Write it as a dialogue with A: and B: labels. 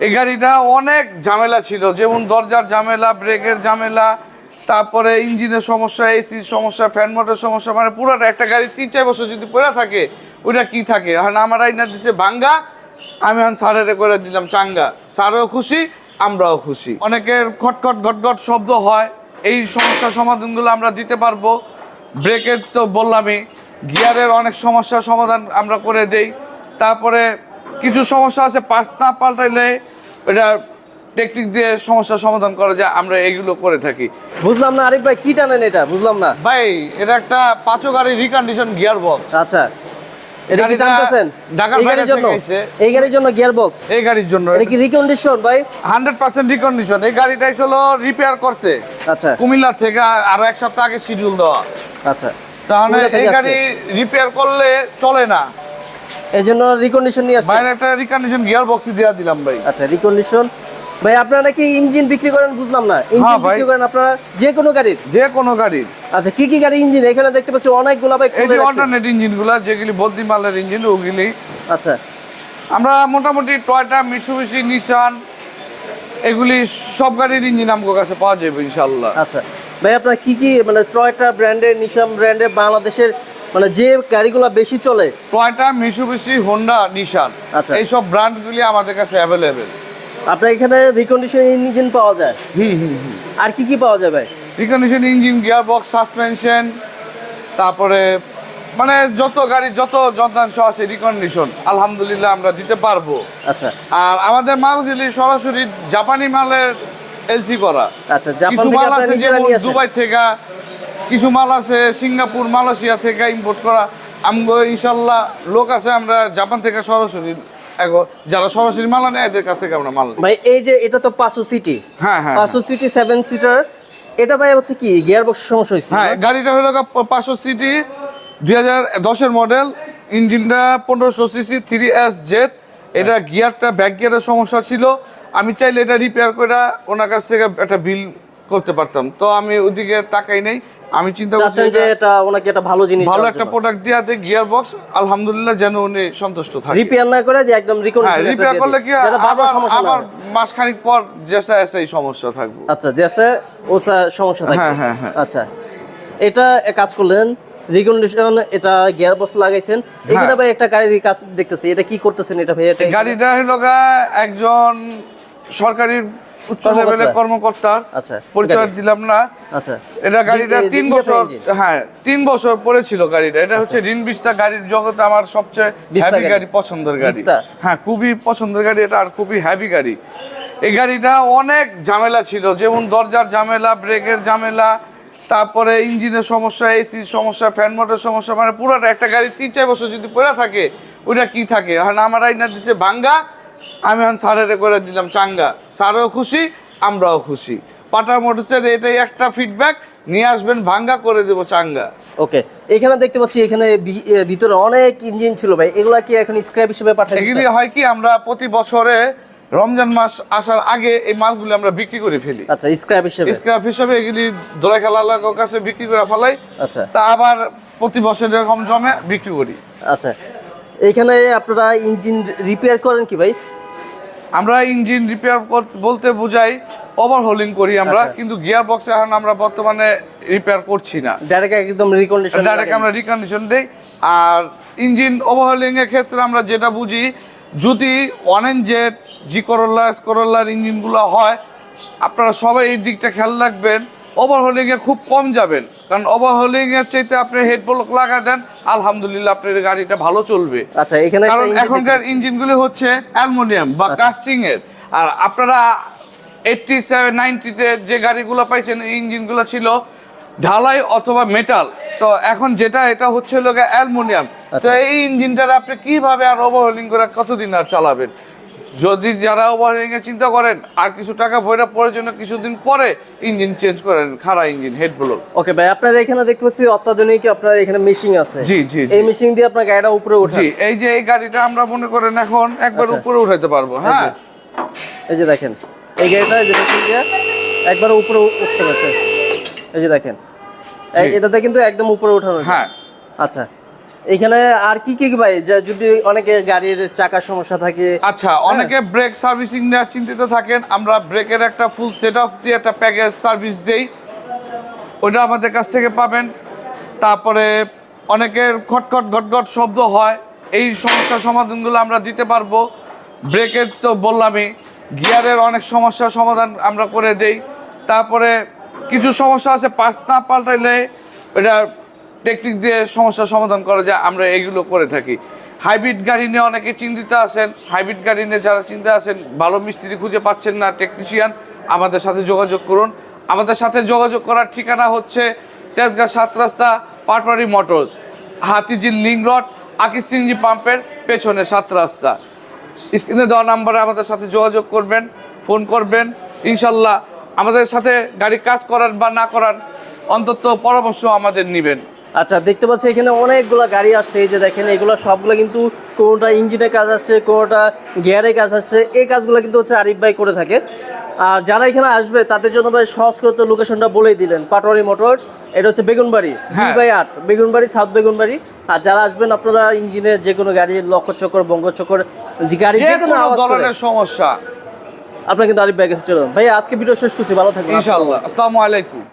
A: এই গাড়িটা অনেক ঝামেলা ছিল, যেমন দরজার ঝামেলা, ব্রেকের ঝামেলা, তারপরে ইঞ্জিনের সমস্যা, এসির সমস্যা, ফ্যান মোটর সমস্যা মানে পুরোটা একটা গাড়ি তিন, চার বছর যদি পড়ে থাকে, ওইটা কি থাকে? এখন আমার আইনা দিছে ভাঙ্গা, আমি এখন সারেরে করে দিলাম চাঙ্গা। স্যারও খুশি, আমরাও খুশি। অনেকের খটখট ঘটঘট শব্দ হয়, এই সমস্যার সমাধানগুলো আমরা দিতে পারব। ব্রেকের তো বললামই, গিয়ারের অনেক সমস্যার সমাধান আমরা করে দেই। তারপরে কিছু সমস্যা আছে পাঁচ না পাল্টাইলে এটা টেকনিক দিয়ে সমস্যার সমাধান করা যায় আমরা এগুলো করে থাকি।
B: বুঝলাম না আরিফ ভাই কি টানেন এটা? বুঝলাম না।
A: ভাই এটা একটা পাঁচো গাড়ি রিকন্ডিশন গিয়ার বক্স
B: আচ্ছা। এটা কি টানতেছেন?
A: ঢাকার
B: এই
A: বাইরে
B: গাড়ির জন্য?
A: থেকে এসে।
B: এই গাড়ির জন্য গিয়ার বক্স
A: এই গাড়ির জন্য।
B: এটা কি রিকন্ডিশন ভাই?
A: হান্ড্রেড পার্সেন্ট রিকন্ডিশন এই গাড়িটা ছিল রিপেয়ার করতে।
B: আচ্ছা।
A: কুমিল্লা থেকে আরও এক সপ্তাহ আগে শিডিউল দেওয়া।
B: আচ্ছা।
A: তাহলে এই গাড়ি রিপেয়ার করলে চলে না।
B: এই জন্য রিকন্ডিশন নিয়ে আসছেন
A: বাইরে একটা রিকন্ডিশন গিয়ার বক্সই দেওয়া দিলাম ভাই।
B: আচ্ছা রিকন্ডিশন ভাই আপনারা নাকি ইঞ্জিন বিক্রি করেন বুঝলাম না। ইঞ্জিন
A: হ্যাঁ,
B: বিক্রি করেন আপনারা যে কোনো গাড়ির?
A: যে কোনো গাড়ির।
B: আচ্ছা কি কি গাড়ি ইঞ্জিন এখানে দেখতে পাচ্ছি অনেকগুলো ভাই
A: এই যে অল্টারনেট ইঞ্জিনগুলো যেগুলি বদ্রি মালের ইঞ্জিন ওগুলি।
B: আচ্ছা।
A: আমরা মোটামুটি টয়টা মিশুবিশি নিসান এগুলি সব গাড়ির ইঞ্জিন আমার কাছে পাওয়া যাবে ইনশাল্লাহ
B: আচ্ছা। ভাই আপনারা কি কি মানে টয়টা ব্র্যান্ডের নিশাম ব্র্যান্ডের বাংলাদেশের মানে যে গাড়িগুলো বেশি চলে?
A: টয়টা মিশুবিশি হোন্ডা নিসান
B: আচ্ছা।
A: এইসব ব্র্যান্ডগুলি আমাদের কাছে অ্যাভেলেবেল
B: আপনার এখানে রিকন্ডিশন ইঞ্জিন পাওয়া যায়?
A: হুম হুম হুম।
B: আর কি কি পাওয়া ভাই
A: recondition engine gear box suspension তারপরে মানে যত গাড়ি যত যন্ত্রাংশ আছে রিকন্ডিশন আলহামদুলিল্লাহ আমরা দিতে পারব।
B: আচ্ছা।
A: আর আমাদের মাল মালগুলি সরাসরি জাপানি মালের এলসি করা।
B: আচ্ছা জাপান থেকে
A: দুবাই থেকে কিছু মাল আছে সিঙ্গাপুর মালয়েশিয়া থেকে ইম্পোর্ট করা। আমগো ইনশাল্লাহ লোক আছে আমরা জাপান থেকে সরাসরি যারা সরাসরি মাল আনে এদের কাছ থেকে আমরা মাল
B: ভাই এই যে এটা তো পাঁচশো সিটি।
A: হ্যাঁ হ্যাঁ
B: পাঁচশো সিটি সেভেন সিটার এটা ভাই হচ্ছে কি গিয়ার বক্স সমস্যা হয়েছে?
A: হ্যাঁ গাড়িটা হলো পাঁচশো সিটি দুই হাজার দশের মডেল ইঞ্জিনটা পনেরোশো সিসি থ্রি এস জেড এটা গিয়ারটা ব্যাক গিয়ারের সমস্যা ছিল। আমি চাইলে এটা রিপেয়ার করে ওনার কাছ থেকে একটা বিল করতে পারতাম। তো আমি ওদিকে টাকাই নেই। আমি চিন্তা করছি
B: যে
A: এটা
B: ওনাকে একটা ভালো জিনিস
A: ভালো একটা প্রোডাক্ট দিয়ে দেয় গিয়ার বক্স আলহামদুলিল্লাহ যেন উনি সন্তুষ্ট থাকে।
B: রিপেয়ার না করে যে একদম
A: হ্যাঁ
B: রিকন্ডিশন
A: রিপেয়ার করলে কি হয়, আবার
B: হয়।
A: পর যেসা এসে সমস্যা থাকবে।
B: আচ্ছা জেসে ওসা সমস্যা থাকে
A: হ্যাঁ, হ্যাঁ, হ্যাঁ।
B: আচ্ছা এটা এক কাজ করলেন রিকন্ডিশন এটা গিয়ার বক্স লাগাইছেন এখানে
A: হ্যাঁ।
B: ভাই একটা গাড়ির কাজ দেখতেছি এটা কি করতেছেন এটা ভাই? এটা
A: গাড়িটা হলো একজন সরকারি উচ্চ। লেভেলের কর্মকর্তা
B: আচ্ছা
A: পরিচয় দিলাম না।
B: আচ্ছা।
A: এটা গাড়িটা তিন বছর হ্যাঁ তিন বছর পরে ছিল গাড়িটা। এটা হচ্ছে ঋণ বিস্তা গাড়ির জগতে আমার সবচেয়ে হ্যাভি
B: গাড়ি।
A: পছন্দের গাড়ি। হ্যাঁ খুবই পছন্দের গাড়ি এটা আর খুবই হ্যাভি গাড়ি। এই গাড়িটা অনেক ঝামেলা ছিল। যেমন দরজার ঝামেলা ব্রেকের ঝামেলা তারপরে ইঞ্জিনের সমস্যা এসির সমস্যা ফ্যান মোটর সমস্যা মানে পুরোটা একটা গাড়ি তিন চার বছর যদি পড়ে থাকে ওইটা কি থাকে? এখন আমার আইনা দিছে ভাঙ্গা আমি এখন স্যারেরে করে দিলাম চাঙ্গা। স্যারও খুশি আমরাও খুশি। পাটা মোটরসের এটাই একটা ফিডব্যাক নিয়ে আসবেন ভাঙ্গা করে দেবো চাঙ্গা।
B: ওকে এখানে দেখতে পাচ্ছি এখানে ভিতরে অনেক ইঞ্জিন ছিল ভাই। এগুলা কি এখন স্ক্র্যাপ হিসেবে পাঠাই
A: এগুলি হয় কি আমরা প্রতি বছরে রমজান মাস আসার আগে এই মালগুলি আমরা বিক্রি করে ফেলি।
B: আচ্ছা স্ক্র্যাপ হিসেবে।
A: স্ক্র্যাপ হিসাবে এগুলি দোলা খেলা এলাকার কাছে বিক্রি করে ফেলাই।
B: আচ্ছা।
A: তা আবার প্রতি বছর এরকম জমে বিক্রি করি।
B: আচ্ছা এখানে আপনারা ইঞ্জিন রিপেয়ার করেন কি ভাই
A: আমরা ইঞ্জিন রিপেয়ার বলতে বোঝাই ওভারহোলিং করি আমরা
B: আচ্ছা।
A: কিন্তু গিয়ার বক্সে এখন আমরা বর্তমানে রিপেয়ার করছি না।
B: ডাইরেক্ট একদম রিকন্ডিশন
A: ডাইরেক্ট আমরা রিকন্ডিশন দেই। আর ইঞ্জিন ওভারহোলিং এর ক্ষেত্রে আমরা যেটা বুঝি যদি one Z G Corolla S করোল্লার ইঞ্জিনগুলো হয় আপনারা সবাই এই দিকটা খেয়াল রাখবেন ওভারহোলিং এ খুব কম যাবেন। কারণ ওভারহোলিংয়ের চাইতে আপনি হেড ব্লক লাগা দেন আলহামদুলিল্লাহ আপনার গাড়িটা ভালো চলবে।
B: আচ্ছা এখানে
A: কারণ এখনকার। ইঞ্জিনগুলি হচ্ছে অ্যালুমিনিয়াম বা কাস্টিংয়ের আর আপনারা এইটটি সেভেন নাইনটিতে যে গাড়িগুলো পাইছেন ইঞ্জিনগুলো ছিল ঢালাই অথবা মেটাল তো এখন যেটা এটা হচ্ছে হলো অ্যালুমিনিয়াম। তো
B: আচ্ছা।
A: এই ইঞ্জিনটার আপনি কীভাবে আর ওভারহোলিং করে কতদিন আর চালাবেন? যদি যারা ওভারহোলিং এর চিন্তা করেন আর কিছু টাকা ভরে পরের জন্য কিছুদিন পরে ইঞ্জিন চেঞ্জ করেন খারাপ ইঞ্জিন হেড ব্লোর
B: ওকে ভাই আপনারা এখানে দেখতে পাচ্ছি অত্যাধুনিক আপনার এখানে মেশিন আছে।
A: জি জি।
B: এই মেশিন দিয়ে আপনার গাড়িটা উপরে
A: জি এই যে এই গাড়িটা আমরা মনে করেন এখন একবার
B: আচ্ছা।
A: উপরে উঠাইতে পারব হ্যাঁ।
B: এই যে দেখেন এই গাড়িটা যে মেশিন দিয়ে একবার উপরে উঠতে পারছে। এই যে দেখেন। এটাতে কিন্তু একদম উপরে যায়।
A: হ্যাঁ।
B: আচ্ছা। এখানে আর কি কি ভাই? যদি অনেকে গাড়ির চাকার সমস্যা থাকে।
A: আচ্ছা অনেকে ব্রেক সার্ভিসিং নেওয়ার চিন্তিত থাকেন। আমরা ব্রেকের একটা ফুল সেট অফ দিয়ে একটা প্যাকেজ সার্ভিস দেই। ওটা আমাদের কাছ থেকে পাবেন। তারপরে অনেকের খটখট ঘটঘট শব্দ হয়। এই সমস্যার সমাধানগুলো আমরা দিতে পারব। ব্রেকের তো বললামই গিয়ারের অনেক সমস্যার সমাধান আমরা করে দেই। তারপরে কিছু সমস্যা আছে পাঁচ না পাল্টাইলে এটা টেকনিক দিয়ে সমস্যার সমাধান করা যায়, আমরা এইগুলো করে থাকি। হাইব্রিড গাড়ি নিয়ে অনেকে চিন্তিত আছেন হাইব্রিড গাড়ি নিয়ে যারা চিন্তা আছেন, ভালো মিস্ত্রি খুঁজে পাচ্ছেন না টেকনিশিয়ান আমাদের সাথে যোগাযোগ করুন। আমাদের সাথে যোগাযোগ করার ঠিকানা হচ্ছে তেজগাঁ সাত রাস্তা, পাটবাড়ি মোটরস, হাতিঝিল লিং রড আকিস সিংজি পাম্পের পেছনে সাত রাস্তা। স্ক্রিনে দেওয়া নাম্বারে আমাদের সাথে যোগাযোগ করবেন, ফোন করবেন, ইনশাল্লাহ আমাদের সাথে গাড়ি কাজ করার বা না করার অন্তত পরামর্শ আমাদের নেবেন।
B: আচ্ছা দেখতে পাচ্ছি এখানে অনেকগুলো গাড়ি আসছে। এই যে দেখেন এগুলো সবগুলো কিন্তু কোনোটা ইঞ্জিনের কাজ আসছে কোনোটা গিয়ারে কাজ আসছে। এই কাজগুলো কিন্তু হচ্ছে আরিফ ভাই করে থাকে। আর যারা এখানে আসবে তাদের জন্য ভাই সহজ করে তো লোকেশনটা বলেই দিলেন। পাটোয়ারি মোটরস এটা হচ্ছে বেগুনবাড়ি দুই
A: হ্যাঁ।
B: বাই আট বেগুনবাড়ি সাউথ বেগুনবাড়ি। আর যারা আসবেন আপনারা ইঞ্জিনের যে কোনো গাড়ি লক্ষ চক্কর বঙ্গ চক্কর গাড়ি
A: যে
B: কোনো
A: ধরনের সমস্যা।
B: আপনারা কিন্তু আরিফ ভাই কাছে চলুন ভাই আজকে ভিডিও শেষ করছি, ভালো থাকবেন।
A: ইনশাল্লাহ আসসালামু আলাইকুম।